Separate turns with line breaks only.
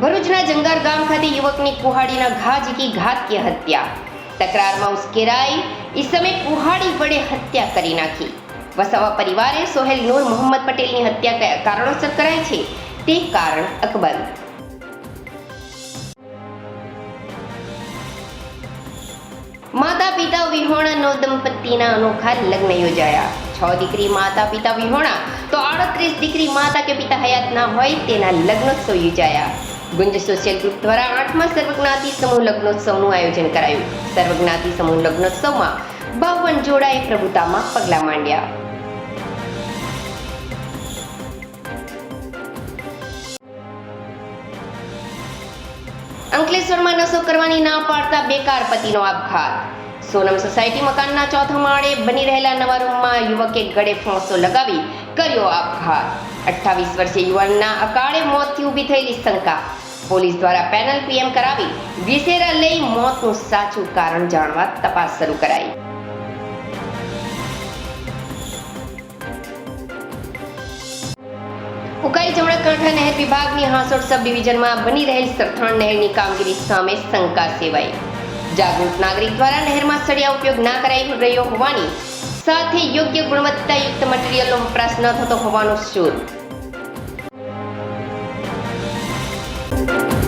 ભરૂચના જંગાર ગામ ખાતે યુવકની કુહાડીના ઘા ઝીકી ઘાતકીય હત્યા. તકરારમાં ઉશ્કેરાઈ ઈસમે કુહાડી વડે હત્યા કરી નાખી. વસાવા પરિવારે સોહેલ નૂર મોહમ્મદ પટેલની હત્યા કયા કારણોસર કરાય છે. તે કારણ અકબર માતા પિતા વિહોણા નવ દંપતીના અનોખા લગ્ન યોજાયા. છ દીકરી માતા પિતા વિહોણા, તો આડત્રીસ દીકરી માતા કે પિતા હયાત ના હોય તેના લગ્નોત્સવ યોજાયા. ગુંજ સોશિયલ ગ્રુપ દ્વારા આઠમા સર્વજ્ઞાતિ સમૂહ લગ્નોત્સવનું આયોજન કરાયું. સર્વજ્ઞાતિ સમૂહ લગ્નોત્સવમાં બાવન જોડાએ પ્રભુતામાં પગલાં માંડ્યા. અંકલેશ્વરમાં નશો કરવાની ના પાડતા બેકાર પતિનો આપઘાત. સોનમ સોસાયટી મકાનના ચોથા માળે બની રહેલા નવા રૂમમાં યુવકે ગળે ફોંસો લગાવી કર્યો આપઘાત. અઠ્ઠાવીસ વર્ષીય યુવાનના અકાળે મોતથી ઊભી થયેલી શંકા. પોલીસ દ્વારા પેનલ પીએમ કરાવી વિસેરા લઈ મોતનું સાચું કારણ જાણવા તપાસ શરૂ કરાઈ. ઉકાઈ જમણકાંઠા નહેર વિભાગની હાંસોડ સબ ડિવિઝનમાં બની રહેલ સરથાણ નહેરની કામગીરી સામે શંકા સેવાઈ. જાગૃત નાગરિક દ્વારા નહેરમાં સળિયા ઉપયોગ ના કરાઈ રહ્યો હોવાની સાથે યોગ્ય ગુણવત્તાયુક્ત મટીરીયલનો વપરાશ ન થતો હોવાનો શોધ. Thank you.